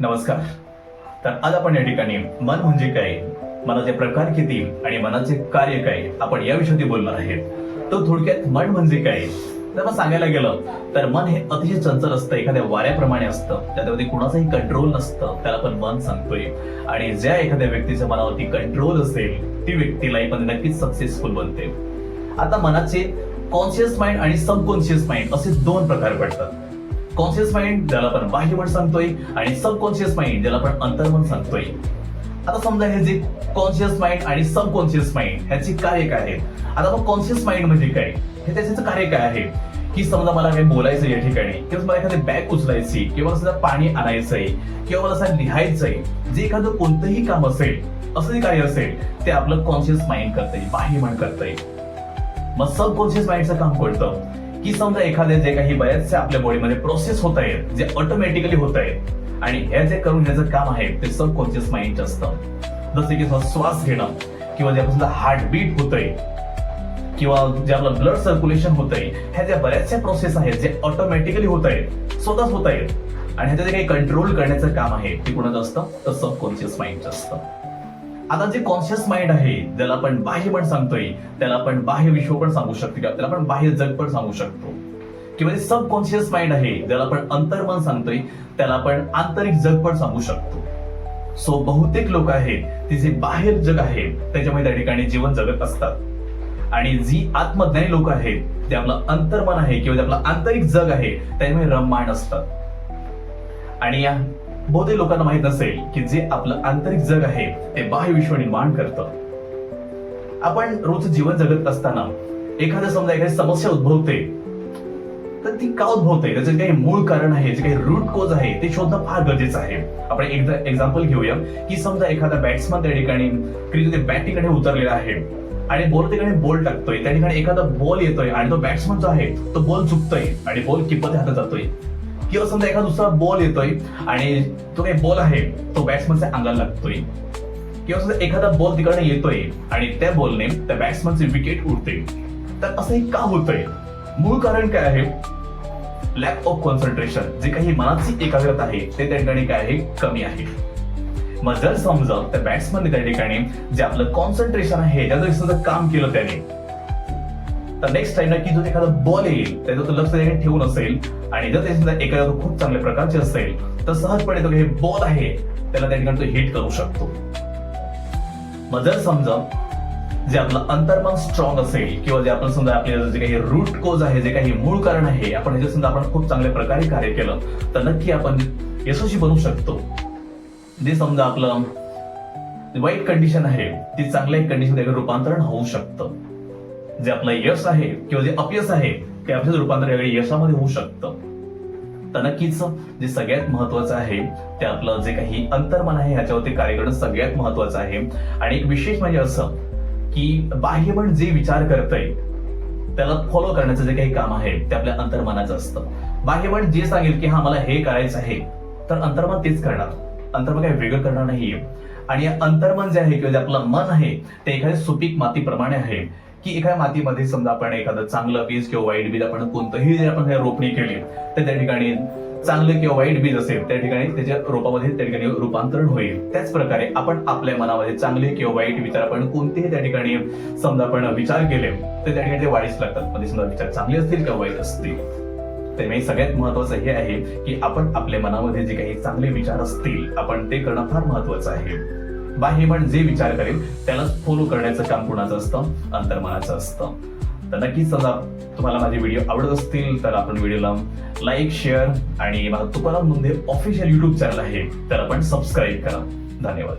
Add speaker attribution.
Speaker 1: नमस्कार. तर आज आपण या ठिकाणी मन म्हणजे काय मनाचे प्रकार किती आणि मनाचे कार्य काय आपण याविषयी बोलणार आहेत तर थोडक्यात मन म्हणजे काय? जर मग सांगायला गेलं तर मन हे अतिशय चंचल असतं एखाद्या वाऱ्याप्रमाणे असतं त्याच्यावरती कुणाचाही कंट्रोल नसतं त्याला पण मन सांगतोय. आणि ज्या एखाद्या व्यक्तीच्या मनावरती कंट्रोल असेल ती व्यक्तीलाही पण नक्कीच सक्सेसफुल बनते. आता मनाचे कॉन्शियस माइंड आणि सबकॉन्शियस माइंड असे दोन प्रकार पडतात. कॉन्शियस माइंड ज्याला आपण बाह्यमन सांगतोय आणि सबकॉन्शियस माइंड ज्याला आपण अंतर्मन सांगतोय. आता समजा हे जे कॉन्शियस माइंड आणि सबकॉन्शियस माइंड ह्याची कार्य काय आहेत? आता मग कॉन्शियस माइंड म्हणजे काय? हे त्याचं कार्य काय आहे? की समजा मला काही बोलायचं या ठिकाणी किंवा मला एखादी बॅग उचलायची किंवा समजा पाणी आणायचंय किंवा मला असं लिहायचंय जे एखादं कोणतंही काम असेल असं जे कार्य असेल ते आपलं कॉन्शियस माइंड करतंय बाह्य मन करतंय. मग सबकॉन्शियस माइंडचं काम कोणतं? की समजा एखाद्या जे काही बऱ्याचशा आपल्या बॉडीमध्ये प्रोसेस होत आहेत जे ऑटोमॅटिकली होत आहेत आणि हे जे करून घ्यायचं काम आहे ते सबकॉन्शियस माइंडचं असतं. जसे की श्वास घेणं किंवा जे आपलं हार्टबीट होतंय किंवा जे आपलं ब्लड सर्क्युलेशन होतंय ह्या ज्या बऱ्याचशा प्रोसेस आहेत जे ऑटोमॅटिकली होत आहेत स्वतःच होत आहेत आणि ह्याचं जे काही कंट्रोल करण्याचं काम आहे ते कुणाचं असतं? तर सबकॉन्शियस माइंडचं असतं. आता जे कॉन्शियस माइंड आहे ज्याला आपण बाह्य पण सांगतोय त्याला आपण बाह्य विश्व पण सांगू शकतो किंवा त्याला आपण बाह्य जग पण सांगू शकतो. किंवा जे सबकॉन्शियस माइंड आहे ज्याला आपण अंतर्मन सांगतोय त्याला आपण आंतरिक जग पण सांगू शकतो. सो बहुतेक लोक आहेत ते जे बाहेर जग आहे त्याच्यामध्ये त्या ठिकाणी जीवन जगत असतात. आणि जी आत्मज्ञानी लोक आहेत ते आपलं अंतर्मन आहे किंवा जे आपलं आंतरिक जग आहे त्याच्यामुळे रममाण असतात. आणि या बहुतेक लोकांना माहीत असेल की जे आपलं आंतरिक जग आहे ते बाह्य विश्व निर्माण करतं. आपण रोज जीवन जगत असताना एखाद्या समजा एखादी समस्या उद्भवते तर ती का उद्भवते? त्याचं काही मूळ कारण आहे जे काही रूट कोज आहे ते शोधणं फार गरजेचं आहे. आपण एकदा एक्झाम्पल घेऊया की समजा एखादा बॅट्समन त्या ठिकाणी क्रिकेट बॅट ठिकाणी उतरलेला आहे आणि बॉल ठिकाणी बॉल टाकतोय. त्या ठिकाणी एखादा बॉल येतोय आणि तो बॅट्समन जो आहे तो बॉल चुकतोय आणि बॉल किपच्या हातात जातोय. किंवा समजा एखादा दुसरा बॉल येतोय आणि तो काही बॉल आहे तो बॅट्समनच्या अंगाला लागतोय. किंवा समजा एखादा बॉल तिकडनं येतोय आणि त्या बॉलने त्या बॅट्समनचे विकेट उडते. तर असं हे का होतंय? मूळ कारण काय आहे? लॅक ऑफ कॉन्सन्ट्रेशन जे काही मनाची एकाग्रता आहे ते त्या ठिकाणी काय आहे? कमी आहे. मग जर समजा त्या बॅट्समनने त्या ठिकाणी जे आपलं कॉन्सन्ट्रेशन आहे ज्या समजा काम केलं त्याने तर नेक्स्ट टाइम नक्की जो एखादा बॉल येईल त्याचं तो लक्ष त्याने ठेवून असेल. आणि जर ते समजा एखादा खूप चांगल्या प्रकारचे असेल तर सहजपणे तो हे बॉल आहे त्याला त्या ठिकाणी तो हिट करू शकतो. मग जर समजा जे आपलं अंतर्मन स्ट्रॉंग असेल किंवा जे आपण समजा आपल्याला जे काही रूट कोज आहे जे काही मूळ कारण आहे आपण ह्याच्या समजा आपण खूप चांगल्या प्रकारे कार्य केलं तर नक्की आपण यशस्वी बनू शकतो. जे समजा आपलं वाईट कंडिशन आहे ती चांगल्या कंडिशन रूपांतरण होऊ शकतं. जे आपलं यश आहे किंवा जे अपयश आहे ते आपलं रूपांतर यावेळी यशामध्ये होऊ शकतं. तर नक्कीच जे सगळ्यात महत्वाचं आहे ते आपलं जे काही अंतर्मन आहे ह्याच्यावरती कार्य करणं सगळ्यात महत्वाचं आहे. आणि एक विशेष म्हणजे असं की बाह्यमन जे विचार करतंय त्याला फॉलो करण्याचं जे काही काम आहे ते आपल्या अंतर्मनाचं असतं. बाह्यमन जे सांगेल की हा मला हे करायचं आहे तर अंतर्मन तेच करणार. अंतर्मन काही वेगळं करणार नाहीये. आणि या अंतर्मन जे आहे किंवा जे आपलं मन आहे ते एखाद्या सुपीक मातीप्रमाणे आहे. की एखाद्या मातीमध्ये समजा आपण एखादं चांगलं बीज किंवा वाईट बीज आपण कोणतंही जर आपण रोपणी केली तर त्या ठिकाणी चांगलं किंवा वाईट बीज असेल त्या ठिकाणी त्याच्या रोपामध्ये त्या ठिकाणी रूपांतरण होईल. त्याच प्रकारे आपण आपल्या मनामध्ये चांगले किंवा वाईट विचार आपण कोणतेही त्या ठिकाणी समजा आपण विचार केले तर त्या ठिकाणी ते वाढीस लागतात. मध्ये समजा विचार चांगले असतील किंवा वाईट असतील. त्यामुळे सगळ्यात महत्वाचं हे आहे की आपण आपल्या मनामध्ये जे काही चांगले विचार असतील आपण ते करणं फार महत्वाचं आहे. बाह्यमन जे विचार करेल त्यालाच फॉलो करण्याचं काम कुणाचं असतं? अंतर्मनाचं असतं. तर नक्कीच समजा तुम्हाला माझे व्हिडिओ आवडत असतील तर आपण व्हिडिओला लाईक शेअर आणि Tukaram Munde official YouTube channel आहे. तर आपण सबस्क्राईब करा. धन्यवाद.